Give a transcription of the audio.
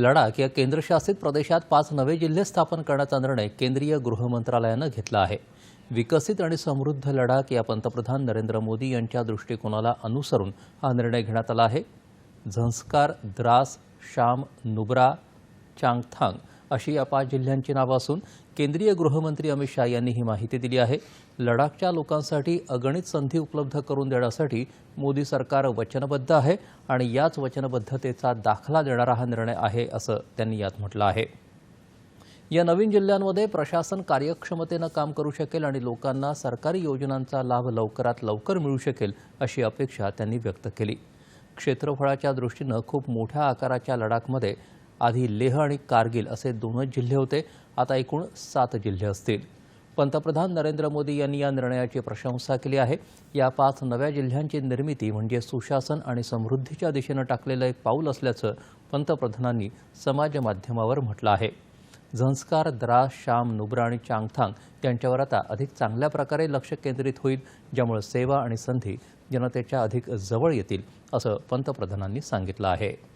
लडाख या केंद्रशासित प्रदेशात पाच नवे जिल्हे स्थापन करण्याचा निर्णय केंद्रीय गृह मंत्रालयानं घेतला आहे. विकसित आणि समृद्ध लडाख या पंतप्रधान नरेंद्र मोदी यांच्या दृष्टिकोनाला अनुसरून हा निर्णय घेण्यात आला आहे. झंस्कार द्रास शाम नुब्रा चांगथांग अशी या पाच जिल्ह्यांची नावं असून केंद्रीय गृहमंत्री अमित शाह यांनी ही माहिती दिली आहे. लडाखच्या लोकांसाठी अगणित संधी उपलब्ध करून देण्यासाठी मोदी सरकार वचनबद्ध आहे आणि याच वचनबद्धतेचा दाखला देणारा हा निर्णय आहे असं त्यांनी यात म्हटलं आहे. या नवीन जिल्ह्यांमध्ये प्रशासन कार्यक्षमतेनं काम करू शकेल आणि लोकांना सरकारी योजनांचा लाभ लवकरात लवकर मिळू शकेल अशी अपेक्षा त्यांनी व्यक्त केली. क्षेत्रफळाच्या दृष्टीनं खूप मोठ्या आकाराच्या लडाखमध्ये आधी लेह आणि कारगिल असे दोनच जिल्हे होते. आता एकूण सात जिल्हे असतील. पंतप्रधान नरेंद्र मोदी यांनी या निर्णयाची प्रशंसा केली आहे. या पाच नव्या जिल्ह्यांची निर्मिती म्हणजे सुशासन आणि समृद्धीच्या दिशेनं टाकलेलं एक पाऊल असल्याचं पंतप्रधानांनी समाज माध्यमावर म्हटलं आहे. झंस्कार द्रास शाम नुब्रा आणि चांगथांग यांच्यावर आता अधिक चांगल्या प्रकारे लक्ष केंद्रित होईल ज्यामुळे सेवा आणि संधी जनतेच्या अधिक जवळ येतील असं पंतप्रधानांनी सांगितलं आहे.